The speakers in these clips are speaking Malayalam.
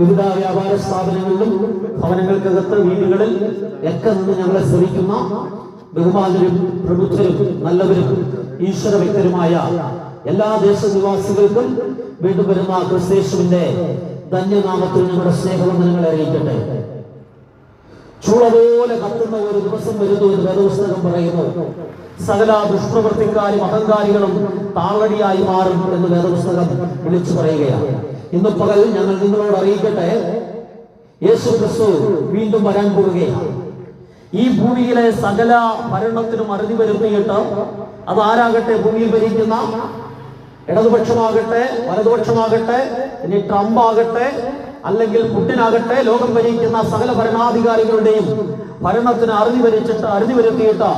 വിവിധ വ്യാപാര സ്ഥാപനങ്ങളിലും ഭവനങ്ങൾക്കകത്ത് വീടുകളിൽ ഒക്കെ നിന്ന് ഞങ്ങളെ ശ്രമിക്കുന്ന ബഹുമാനരും പ്രബുദ്ധരും നല്ലവരും ഈശ്വര വ്യക്തരുമായ എല്ലാ ദേശനിവാസികൾക്കും വീണ്ടും വരുന്ന ക്രിസ്തേശുവിന്റെ ധന്യനാമത്തിൽ ഞങ്ങളുടെ സ്നേഹവന്ദനങ്ങളെ അറിയിക്കട്ടെ. ചൂള പോലെ കത്തുന്ന ഒരു ദിവസം വരുന്നു എന്ന് വേദപുസ്തകം പറയുന്നു. സകല ദുഷ്പ്രവർത്തിക്കാരും അഹങ്കാരികളും താളടിയായി മാറും എന്ന് വേദപുസ്തകം വിളിച്ചു പറയുകയാണ്. ഇന്ന് പകൽ ഞങ്ങൾ നിങ്ങളോട് അറിയിക്കട്ടെ? യേശു ക്രിസ്തു വീണ്ടും വരാൻ പോവുകയാണ്. ഈ ഭൂമിയിലെ സകല ഭരണത്തിനും അറുതി വരുത്തിയിട്ട് അത് ആരാകട്ടെ? ഭൂമിയിൽ ഭരിക്കുന്ന ഇടതുപക്ഷമാകട്ടെ വലതുപക്ഷമാകട്ടെ ഇനി ട്രംപ് ആകട്ടെ അല്ലെങ്കിൽ പുട്ടിനാകട്ടെ ലോകം ഭരിക്കുന്ന സകല ഭരണാധികാരികളുടെയും ഭരണത്തിന് അറുതി വരിച്ചിട്ട് അറുതി വരുത്തിയിട്ട്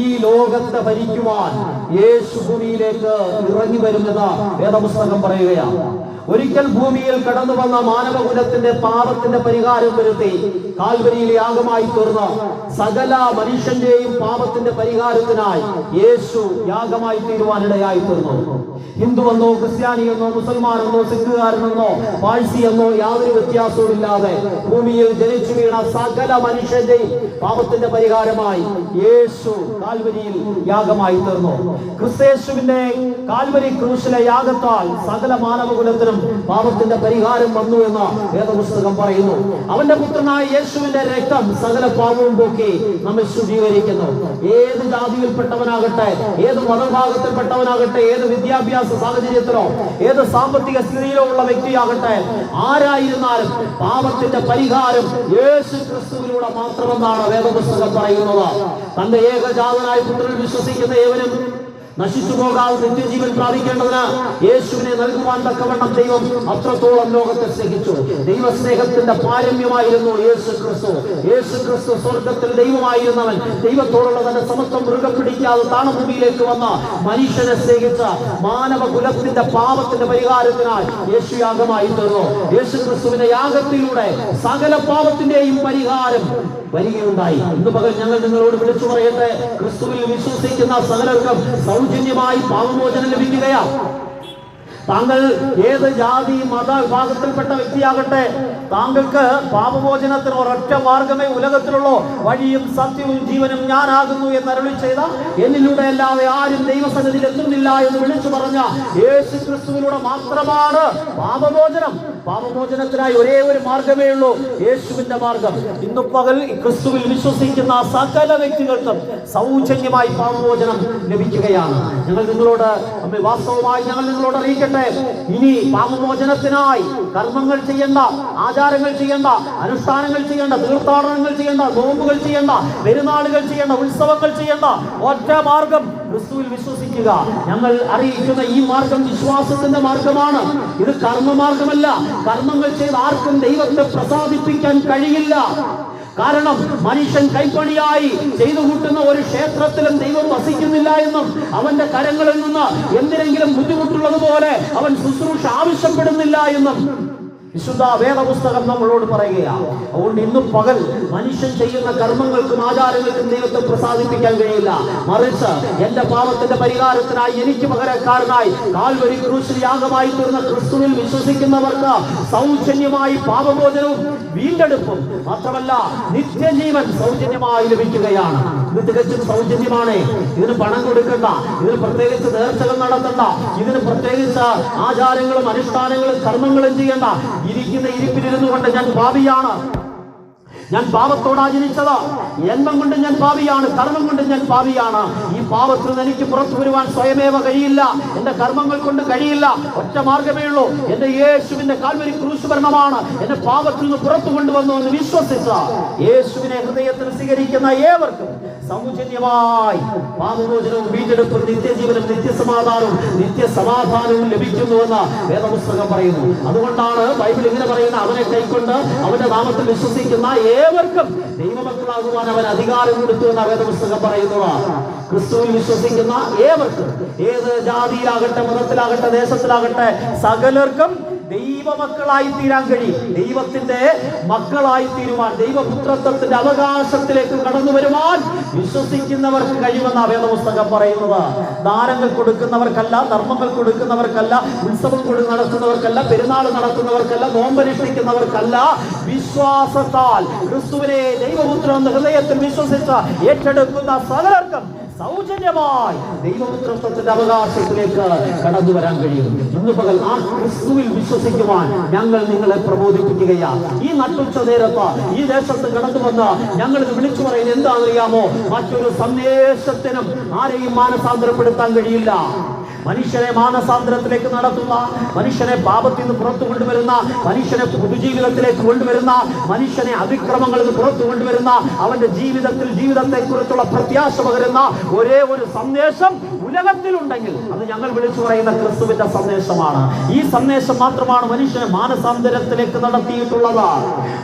ഈ ലോകത്തെ ഭരിക്കുവാൻ യേശു ഭൂമിയിലേക്ക് ഇറങ്ങി വരുമെന്ന് വേദപുസ്തകം പറയുകയാണ്. ഒരിക്കൽ ഭൂമിയിൽ കടന്നു വന്ന മാനവകുലത്തിന്റെ പാപത്തിന്റെ പരിഹാരം വരുത്തി കാൽവരിയിൽ യാഗമായി തീർന്ന സകല മനുഷ്യന്റെയും പാപത്തിന്റെ പരിഹാരത്തിനായി യേശു യാഗമായി തീരുവാനിടയായി തീർന്നു. ഹിന്ദു എന്നോ ക്രിസ്ത്യാനി എന്നോ മുസൽമാൻ എന്നോ സിഖുകാരനെന്നോ പാഴ്സി എന്നോ യാതൊരു വ്യത്യാസവും ഇല്ലാതെ ഭൂമിയിൽ ജനിച്ചു വീണ സകല മനുഷ്യന്റെയും പാപത്തിന്റെ പരിഹാരമായി യേശു കാൽവരിയിൽ യാഗമായി തീർന്നു. ക്രിസ്തേശുവിന്റെ കാൽവരി ക്രൂശിലെ യാഗത്താൽ സകല മാനവകുലത്തിനും പാപത്തിന്റെ പരിഹാരം വന്നു എന്ന് വേദപുസ്തകം പറയുന്നു. അവന്റെ പുത്രനായ യേശുവിന്റെ രക്തം സകല പാപവും പോക്കി നമ്മെ ശുദ്ധീകരിക്കുന്നു. ഏത് ജാതിയിൽപ്പെട്ടവനാകട്ടെ ഏത് മതഭാഗത്തിൽപ്പെട്ടവനാകട്ടെ ഏത് വിദ്യാഭ്യാസ സാഹചര്യത്തിലോ ഏത് സാമ്പത്തിക സ്ഥിതിയിലോ ഉള്ള വ്യക്തിയാകട്ടെ ആരായിരുന്നാലും പാപത്തിന്റെ പരിഹാരം യേശു ക്രിസ്തുവിലൂടെ മാത്രമെന്നാണ് വേദപുസ്തകം പറയുന്നത്. തന്റെ ഏകജാതനായ പുത്രൻ വിശ്വസിക്കുന്ന ഏവനും നശിച്ചു പോകാതെ നിത്യജീവൻ പ്രാപിക്കേണ്ടതിന് യേശുവിനെ നൽകുവാൻ തക്കവണ്ണം ദൈവം അത്രത്തോളം ലോകത്തെ സ്നേഹിച്ചു. ദൈവസ്നേഹത്തിന്റെ പാരമ്യമായിരുന്നു യേശു ക്രിസ്തു യേശു ക്രിസ്തു സ്വർഗത്തിൽ ദൈവമായിരുന്നവൻ. ദൈവത്തോടുള്ള തന്റെ സമത്വം മൃഗം പിടിക്കാതെ താണഭൂമിയിലേക്ക് വന്ന മനുഷ്യനെ സ്നേഹിച്ച മാനവ കുലത്തിന്റെ പാപത്തിന്റെ പരിഹാരത്തിനായി യേശു യാഗമായി തീർന്നു. യേശു ക്രിസ്തുവിന്റെ യാഗത്തിലൂടെ സകല പാപത്തിന്റെയും പരിഹാരം വരികയുണ്ടായി. ഇന്ന് പകൽ ഞങ്ങൾ നിങ്ങളോട് വിളിച്ചു പറയട്ടെ. ക്രിസ്തുവിൽ വിശ്വസിക്കുന്ന സകലർക്കും സൗജന്യമായി പാപമോചനം ലഭിക്കുകയാണ്. താങ്കൾ ഏത് ജാതി മത വിഭാഗത്തിൽപ്പെട്ട വ്യക്തിയാകട്ടെ താങ്കൾക്ക് പാപമോചനത്തിന് ഒരൊറ്റ മാർഗമേ ഉലകത്തിലുള്ളൂ. വഴിയും സത്യവും ജീവനും ഞാനാകുന്നു എന്ന് അരുളി ചെയ്ത എന്നിലൂടെ അല്ലാതെ ആരും ദൈവസന്നിധിയിൽ എത്തുന്നില്ല എന്ന് വിളിച്ചു പറഞ്ഞ യേശു ക്രിസ്തുവിലൂടെ മാത്രമാണ് പാപമോചനം. പാപമോചനത്തിനായി ഒരേ ഒരു മാർഗമേ ഉള്ളൂ യേശുവിന്റെ മാർഗം. ഇന്ന് പകൽ ക്രിസ്തുവിൽ വിശ്വസിക്കുന്ന സകല വ്യക്തികൾക്കും സൗജന്യമായി പാപമോചനം ലഭിക്കുകയാണ്. ഞങ്ങൾ നിങ്ങളോട് വാസ്തവമായി ഞങ്ങൾ നിങ്ങളോട് അറിയിക്കട്ടെ. ഇനി പാപമോചനത്തിനായി കർമ്മങ്ങൾ ചെയ്യേണ്ട ആചാരങ്ങൾ ചെയ്യേണ്ട അനുഷ്ഠാനങ്ങൾ ചെയ്യേണ്ട തീർത്ഥാടനങ്ങൾ ചെയ്യേണ്ട നോമ്പുകൾ ചെയ്യേണ്ട പെരുന്നാളുകൾ ചെയ്യേണ്ട ഉത്സവങ്ങൾ ചെയ്യേണ്ട ഒറ്റ മാർഗം ക്രിസ്തുവിൽ വിശ്വസിക്കുക. ഞങ്ങൾ അറിയിക്കുന്ന ഈ മാർഗം വിശ്വാസത്തിന്റെ മാർഗമാണ്. ഇത് കർമ്മമാർഗമല്ല. കർമ്മങ്ങൾ ചെയ്ത് ആർക്കും ദൈവത്തെ പ്രസാദിപ്പിക്കാൻ കഴിയില്ല. കാരണം മനുഷ്യൻ കൈപ്പണിയായി ചെയ്തു കൂട്ടുന്ന ഒരു ക്ഷേത്രത്തിലും ദൈവം വസിക്കുന്നില്ല എന്നും അവന്റെ കരങ്ങളിൽ നിന്ന് എന്തിനെങ്കിലും ബുദ്ധിമുട്ടുള്ളതുപോലെ അവൻ ശുശ്രൂഷ ആവശ്യപ്പെടുന്നില്ല എന്നും വിശുദ്ധ വേദപുസ്തകം നമ്മളോട് പറയുകയാണ്. അതുകൊണ്ട് ഇന്ന് പകൽ മനുഷ്യൻ ചെയ്യുന്ന കർമ്മങ്ങൾക്കും ആചാരങ്ങൾക്കും ദൈവത്തെ പ്രസാദിപ്പിക്കാൻ കഴിയില്ല. മറിച്ച് എന്റെ പാപത്തിന്റെ പരിഹാരത്തിനായി എനിക്ക് പകരക്കാരനായി കാൽവരി ക്രൂശിൽ യാഗമായി തീർന്ന ക്രിസ്തുവിൽ വിശ്വസിക്കുന്നവർക്ക് സൗജന്യമായി പാപമോചനവും വീണ്ടെടുപ്പും മാത്രമല്ല നിത്യജീവൻ സൗജന്യമായി ലഭിക്കുകയാണ്. ഇത് തികച്ചും സൗജന്യമാണ്. ഇതിന് പണം കൊടുക്കണ്ട. ഇതിന് പ്രത്യേകിച്ച് നേർച്ചകൾ നടത്തണ്ട. ഇതിന് പ്രത്യേകിച്ച് ആചാരങ്ങളും അനുഷ്ഠാനങ്ങളും കർമ്മങ്ങളും ചെയ്യണ്ട. ഇരിക്കുന്ന ഇരിപ്പിലിരുന്നു കൊണ്ട് ഞാൻ ഭാവിയാണ് ഞാൻ പാപത്തോടാ ജനിച്ചത് ജന്മം കൊണ്ട് ഞാൻ പാവിയാണ് കർമ്മം കൊണ്ട് ഞാൻ പാവിയാണ് ഈ പാപത്തിൽ നിന്ന് എനിക്ക് പുറത്തു വരുവാൻ സ്വയമേവ കഴിയില്ല. എന്റെ കർമ്മങ്ങൾ കൊണ്ട് കഴിയില്ല. ഒറ്റ മാർഗമേ ഉള്ളൂ. എന്റെ യേശുവിന്റെ കാൽവരി ക്രൂശ് ഭരണമാണ് എന്റെ പാപത്തിൽ നിന്ന് പുറത്തു കൊണ്ടുവന്നു എന്ന് വിശ്വസിച്ച യേശുവിനെ ഹൃദയത്തിൽ സ്വീകരിക്കുന്ന ഏവർക്കും സൗജന്യമായി പാപമോചനവും വീണ്ടെടുപ്പും നിത്യജീവനും നിത്യസമാധാനവും നിത്യസമാധാനവും ലഭിക്കുന്നുവെന്ന് വേദപുസ്തകം പറയുന്നു. അതുകൊണ്ടാണ് ബൈബിൾ ഇങ്ങനെ പറയുന്ന അവനെ കൈക്കൊണ്ട് അവന്റെ നാമത്തിൽ വിശ്വസിക്കുന്ന ഏവർക്കും ദൈവമക്കളാകുവാൻ അവൻ അധികാരം കൊടുത്തു എന്ന വേദപുസ്തകം പറയുന്നതാണ് ക്രിസ്തുവിൽ വിശ്വസിക്കുന്ന ഏവർക്കും ഏത് ജാതിയിലാകട്ടെ മതത്തിലാകട്ടെ ദേശത്തിലാകട്ടെ സകലർക്കും ദൈവമക്കളായി തീരാൻ കഴിയും. ദൈവത്തിന്റെ മക്കളായി തീരുവാൻ ദൈവപുത്രത്വത്തിന്റെ അവകാശത്തിലേക്ക് കടന്നു വരുവാൻ വിശ്വസിക്കുന്നവർക്ക് കഴിയുമെന്ന വേദപുസ്തകം പറയുന്നത്. ദാനങ്ങൾ കൊടുക്കുന്നവർക്കല്ല ധർമ്മങ്ങൾ കൊടുക്കുന്നവർക്കല്ല ഉത്സവം കൊടു നടത്തുന്നവർക്കല്ല പെരുന്നാൾ നടത്തുന്നവർക്കല്ല നോമ്പനുഷ്ഠിക്കുന്നവർക്കല്ല വിശ്വാസത്താൽ ക്രിസ്തുവിനെ ദൈവപുത്രം ഹൃദയത്തിൽ വിശ്വസിച്ച ഏറ്റെടുക്കുന്ന സകലർക്കും കടന്നു വരാൻ ആ ക്രിസ്തുവിൽ വിശ്വസിക്കുവാൻ ഞങ്ങൾ നിങ്ങളെ പ്രബോധിപ്പിക്കുകയാണ് ഈ നട്ടുച്ച നേരത്ത് ഈ ദേശത്ത് കടന്നു വന്ന് ഞങ്ങൾ വിളിച്ചു പറയുന്നത് എന്താണെന്നറിയാമോ? മറ്റൊരു സന്ദേശത്തിനും ആരെയും മാനസാന്തരപ്പെടുത്താൻ കഴിയില്ല. മനുഷ്യനെ മാനസാന്തരത്തിലേക്ക് നടത്തുന്ന മനുഷ്യനെ പാപത്തിൽ നിന്ന് പുറത്തു കൊണ്ടുവരുന്ന മനുഷ്യനെ പൊതുജീവിതത്തിലേക്ക് കൊണ്ടുവരുന്ന മനുഷ്യനെ അതിക്രമങ്ങളിൽ നിന്ന് പുറത്തു കൊണ്ടുവരുന്ന അവന്റെ ജീവിതത്തിൽ ജീവിതത്തെ കുറിച്ചുള്ള പ്രത്യാശ പകരുന്ന ഒരേ ഒരു സന്ദേശം ഉലകത്തിലുണ്ടെങ്കിൽ അത് ഞങ്ങൾ വിളിച്ചു പറയുന്ന ക്രിസ്തുവിന്റെ സന്ദേശമാണ്. ഈ സന്ദേശം മാത്രമാണ് മനുഷ്യനെ മാനസാന്തരത്തിലേക്ക് നടത്തിയിട്ടുള്ളത്.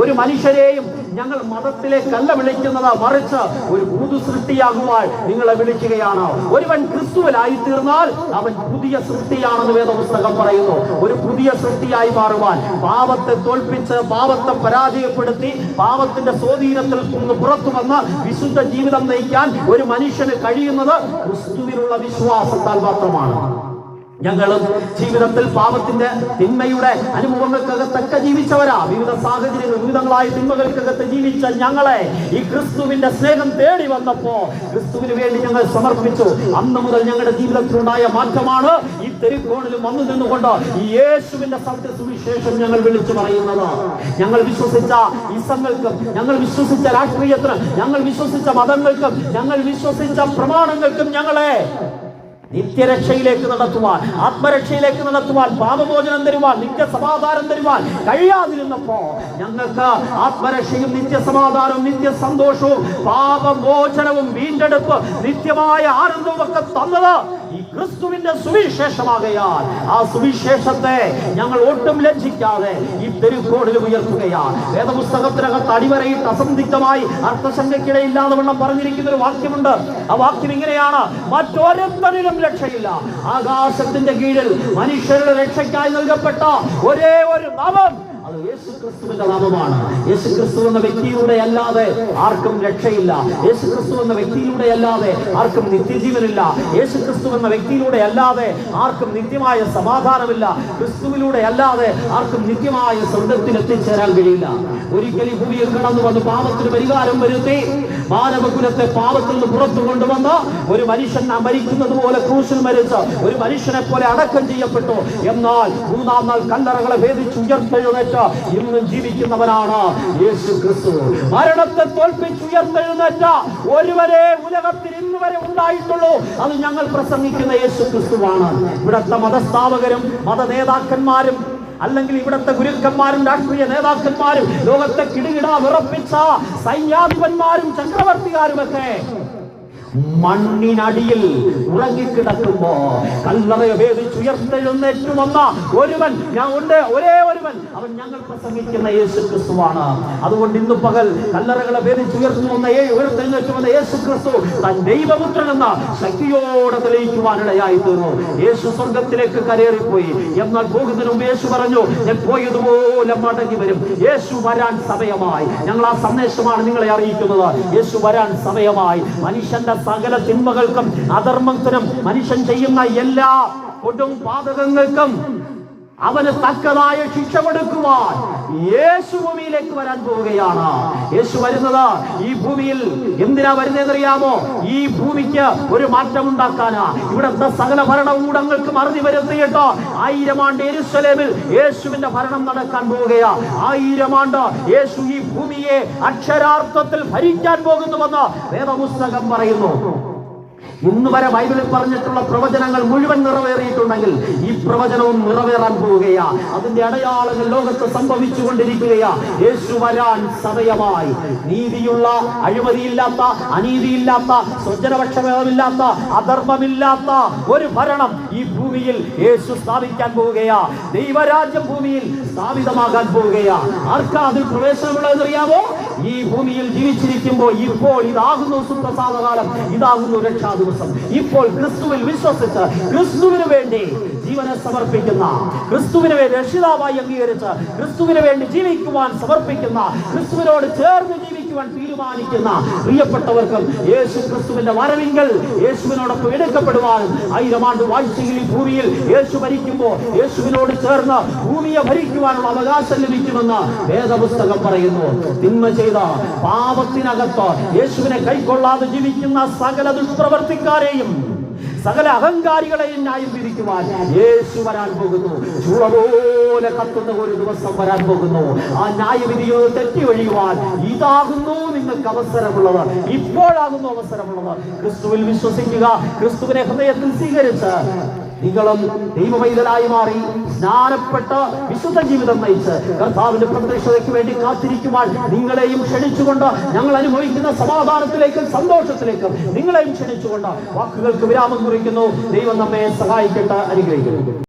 ഒരു മനുഷ്യരെയും ഞങ്ങൾ മതത്തിലേക്കല്ല വിളിക്കുന്നത് മറിച്ച് ഒരു പുതു സൃഷ്ടിയാകുവാൻ നിങ്ങളെ വിളിക്കുകയാണ്. ഒരുവൻ ക്രിസ്തുവിലായി തീർന്നാൽ അവൻ പുതിയ സൃഷ്ടിയാണെന്ന് വേദപുസ്തകം പറയുന്നു. ഒരു പുതിയ സൃഷ്ടിയായി മാറുവാൻ പാപത്തെ തോൽപ്പിച്ച് പാപത്തെ പരാജയപ്പെടുത്തി പാപത്തിന്റെ സ്വാധീനത്തിൽ നിന്ന് പുറത്തു വന്ന് വിശുദ്ധ ജീവിതം നയിക്കാൻ ഒരു മനുഷ്യന് കഴിയുന്നത് ക്രിസ്തുവിലുള്ള വിശ്വാസത്താൽ മാത്രമാണ്. ഞങ്ങളും ജീവിതത്തിൽ പാപത്തിന്റെ തിന്മയുടെ അനുഭവങ്ങൾക്കകത്തൊക്കെ ജീവിച്ചവരാ. വിവിധ സാഹചര്യങ്ങൾ വിവിധങ്ങളായ തിന്മകൾക്കകത്ത് ജീവിച്ച ഞങ്ങളെ ഈ ക്രിസ്തുവിന്റെ സ്നേഹം തേടി വന്നപ്പോ ക്രിസ്തുവിന് വേണ്ടി ഞങ്ങൾ സമർപ്പിച്ചു. അന്ന് മുതൽ ഞങ്ങളുടെ ജീവിതത്തിലുണ്ടായ മാറ്റമാണ് ഈ തെരുക്കോണിലും വന്നു നിന്നുകൊണ്ട് ഈ യേശുവിന്റെ സത്യ സുവിശേഷം ഞങ്ങൾ വിളിച്ചു പറയുന്നത്. ഞങ്ങൾ വിശ്വസിച്ച ഇസങ്ങൾക്കും ഞങ്ങൾ വിശ്വസിച്ച രാഷ്ട്രീയത്തിനും ഞങ്ങൾ വിശ്വസിച്ച മതങ്ങൾക്കും ഞങ്ങൾ വിശ്വസിച്ച പ്രമാണങ്ങൾക്കും ഞങ്ങളെ നിത്യരക്ഷയിലേക്ക് നടത്തുവാൻ ആത്മരക്ഷയിലേക്ക് നടത്തുവാൻ പാപമോചനം തരുവാൻ നിത്യസമാധാനം തരുവാൻ കഴിയാതിരുന്നപ്പോ ഞങ്ങൾക്ക് ആത്മരക്ഷയും നിത്യസമാധാനവും നിത്യ സന്തോഷവും പാപമോചനവും വീണ്ടെടുപ്പ് നിത്യമായ ആനന്ദവും ഒക്കെ തന്നത് ഈ ക്രിസ്തുവിന്റെ സുവിശേഷമാകയാൽ ആ സുവിശേഷത്തെ ഞങ്ങൾ ഒട്ടും ലജ്ജിക്കാതെ ഈ തെരുക്കോടിൽ ഉയർത്തുകയാണ്. വേദപുസ്തകത്തിനകത്ത് അടിവരയിട്ട് അസന്ധിഗ്ധമായി അർത്ഥശങ്കയ്ക്കിടയില്ലാതെ വണ്ണം പറഞ്ഞിരിക്കുന്ന ഒരു വാക്യമുണ്ട്. ആ വാക്യം ഇങ്ങനെയാണ്. മറ്റൊരുത്തരിലും രക്ഷയില്ല. ആകാശത്തിന്റെ കീഴിൽ മനുഷ്യരുടെ രക്ഷയ്ക്കായി നൽകപ്പെട്ട ഒരേ ഒരു നാമം അത് യേശു നാമമാണ്. യേശു ക്രിസ്തു എന്ന വ്യക്തിയിലൂടെ അല്ലാതെ ആർക്കും രക്ഷയില്ല. യേശു ക്രിസ്തു എന്ന വ്യക്തിയിലൂടെ അല്ലാതെ ആർക്കും നിത്യജീവനില്ല. യേശു ക്രിസ്തു എന്ന വ്യക്തിയിലൂടെ അല്ലാതെ ആർക്കും നിത്യമായ സമാധാനമില്ല. ക്രിസ്തുവിലൂടെ അല്ലാതെ ആർക്കും നിത്യമായ സ്വർഗത്തിൽ എത്തിച്ചേരാൻ കഴിയില്ല. ഒരിക്കലും ഭൂമിയിൽ കടന്നു വന്ന് പാപത്തിന് പരിഹാരം വരുത്തി മാനവകുലത്തെ പാപത്തിൽ നിന്ന് പുറത്തു കൊണ്ടുവന്ന് ഒരു മനുഷ്യൻ മരിക്കുന്നത് പോലെ ക്രൂശിൽ മരിച്ച് ഒരു മനുഷ്യനെ പോലെ അടക്കം ചെയ്യപ്പെട്ടു. എന്നാൽ മൂന്നാം നാൾ കല്ലറകളെ ഭേദിച്ച് ഉയർത്തെഴുന്നേറ്റ് ഇന്നും ജീവിക്കുന്നവനാണ് യേശു ക്രിസ്തു. മരണത്തെ തോൽപ്പിച്ച് ഉയർത്തെഴുന്നേറ്റ ഒരുവരെ ഉലകത്തിൽ ഇന്ന് വരെ ഉണ്ടായിട്ടുള്ളൂ. അത് ഞങ്ങൾ പ്രസംഗിക്കുന്ന യേശു ക്രിസ്തുവാണ്. ഇവിടുത്തെ മതസ്ഥാപകരും മത നേതാക്കന്മാരും അല്ലെങ്കിൽ ഇവിടുത്തെ ഗുരുക്കന്മാരും രാഷ്ട്രീയ നേതാക്കന്മാരും ലോകത്തെ കിടുകിട വിറപ്പിച്ച സൈന്യാധിപന്മാരും ചക്രവർത്തികാരുമൊക്കെ മണ്ണിനടിയിൽ ഉറങ്ങിക്കിടക്കുമ്പോ കല്ലറയെ ഭേദിച്ചുയർത്തെഴുന്നേറ്റു വന്ന ഒരുവൻ ഞാൻ ഉണ്ട് ഒരേ ഒരുവൻ. അവൻ ഞങ്ങൾ പ്രസംഗിക്കുന്ന യേശു ക്രിസ്തുവാണ് അതുകൊണ്ട് ഇന്ന് പകൽ കല്ലറകളെ ഭേദിച്ചുയർന്നു വന്ന ഏ ഉയർത്തെഴുന്നേറ്റു വന്ന യേശു ക്രിസ്തു തൻ ദൈവപുത്രൻ എന്ന ശക്തിയോടെ തെളിയിക്കുവാനിടയായി തീർന്നു യേശു സ്വർഗത്തിലേക്ക് കരേറിപ്പോയി. എന്നാൽ പോകുന്നതിന് മുമ്പ് യേശു പറഞ്ഞു ഞാൻ പോയതുപോലെ മടങ്ങി വരും. യേശു വരാൻ സമയമായി. ഞങ്ങൾ ആ സന്ദേശമാണ് നിങ്ങളെ അറിയിക്കുന്നത്. യേശു വരാൻ സമയമായി. മനുഷ്യന്റെ സകല തിന്മകൾക്കും അധർമ്മത്തിനും മനുഷ്യൻ ചെയ്യുന്ന എല്ലാ കൊടും പാതകങ്ങൾക്കും അവന് തക്കതായ ശിക്ഷ കൊടുക്കുവാൻ യേശു ഭൂമിയിലേക്ക് വരാൻ പോവുകയാണ്. യേശു വരുന്നത് ഈ ഭൂമിയിൽ എന്തിനാ വരുന്നതെന്നറിയാമോ? ഈ ഭൂമിക്ക് ഒരു മാറ്റം ഉണ്ടാക്കാനാ. ഇവിടുത്തെ സകല ഭരണകൂടങ്ങൾക്കും അറിഞ്ഞു വരുത്തിയിട്ട് ആയിരം ആണ്ട് എരുസലേമിൽ യേശുവിന്റെ ഭരണം നടക്കാൻ പോവുകയാ. ആയിരം ആണ്ട് യേശു ഈ ഭൂമിയെ അക്ഷരാർത്ഥത്തിൽ ഭരിക്കാൻ പോകുന്നുവെന്ന് വേദപുസ്തകം പറയുന്നു. ഇന്ന് വരെ ബൈബിളിൽ പറഞ്ഞിട്ടുള്ള പ്രവചനങ്ങൾ മുഴുവൻ നിറവേറിയിട്ടുണ്ടെങ്കിൽ ഈ പ്രവചനവും നിറവേറാൻ പോവുകയാ. അതിന്റെ അടയാളങ്ങൾ ലോകത്ത് സംഭവിച്ചു കൊണ്ടിരിക്കുകയാ. യേശു വരാൻ സമയമായി. നീതിയുള്ള അഴിമതിയില്ലാത്ത അനീതിയില്ലാത്ത സ്വജനപക്ഷഭേദമില്ലാത്ത അധർമ്മമില്ലാത്ത ഒരു ഭരണം ഈ ഭൂമിയിൽ യേശു സ്ഥാപിക്കാൻ പോവുകയാ. ദൈവരാജ്യം ഭൂമിയിൽ സ്ഥാപിതമാകാൻ പോവുകയാ. ആർക്കാ അതിൽ പ്രവേശനമുള്ളതെന്നറിയാമോ? ഈ ഭൂമിയിൽ ജീവിച്ചിരിക്കുമ്പോൾ ഇപ്പോൾ ഇതാകുന്നു സുപ്രസാദകാലം ഇതാകുന്നു രക്ഷാ ദിവസം ഇപ്പോൾ ക്രിസ്തുവിൽ വിശ്വസിച്ച് ക്രിസ്തുവിന് വേണ്ടി ജീവനെ സമർപ്പിക്കുന്ന ക്രിസ്തുവിന് വേണ്ടി രക്ഷിതാവായി അംഗീകരിച്ച് ക്രിസ്തുവിന് വേണ്ടി ജീവിക്കുവാൻ സമർപ്പിക്കുന്ന ക്രിസ്തുവിനോട് ചേർന്ന് ജീവിക്കുവാൻ തീരുമാനിക്കുന്ന പ്രിയപ്പെട്ടവർക്കും യേശു ക്രിസ്തുവിന്റെ വരവിങ്കൽ യേശുവിനോടൊപ്പം എടുക്കപ്പെടുവാനും ആയിരം ആണ്ട് വാഴ്ചയിൽ ഈ ഭൂമിയിൽ യേശു ഭരിക്കുമ്പോൾ യേശുവിനോട് ചേർന്ന് ഭൂമിയെ ഭരിക്കുവാനുള്ള അവകാശം ലഭിക്കുമെന്ന് വേദപുസ്തകം പറയുന്നു. തിന്മ ചെയ്ത പാപത്തിനകത്ത് യേശുവിനെ കൈക്കൊള്ളാതെ ജീവിക്കുന്ന സകല ദുഷ്പ്രവർത്തിക്കാരെയും സകല അഹങ്കാരികളെയും ന്യായം വിധിക്കുവാൻ യേശു വരാൻ പോകുന്നു. ചൂള പോലെ കത്തുന്ന ഒരു ദിവസം വരാൻ പോകുന്നു. ആ ന്യായവിധിയോ തെറ്റി ഒഴിയുവാൻ ഇതാകുന്നു നിങ്ങൾക്ക് അവസരമുള്ളത്. ഇപ്പോഴാകുന്നു അവസരമുള്ളത്. ക്രിസ്തുവിൽ വിശ്വസിക്കുക ക്രിസ്തുവിനെ ഹൃദയത്തിൽ സ്വീകരിച്ച് നിങ്ങളും ദൈവവൈതലായി മാറി സ്നാനപ്പെട്ട് വിശുദ്ധ ജീവിതം നയിച്ച് കർത്താവിന്റെ പ്രത്യക്ഷതയ്ക്ക് വേണ്ടി കാത്തിരിക്കുവാൻ നിങ്ങളെയും ക്ഷണിച്ചുകൊണ്ട് ഞങ്ങൾ അനുഭവിക്കുന്ന സമാധാനത്തിലേക്കും സന്തോഷത്തിലേക്കും നിങ്ങളെയും ക്ഷണിച്ചുകൊണ്ട് വാക്കുകൾക്ക് വിരാമം കുറിക്കുന്നു. ദൈവം നമ്മെ സഹായിക്കട്ടെ അനുഗ്രഹിക്കുന്നു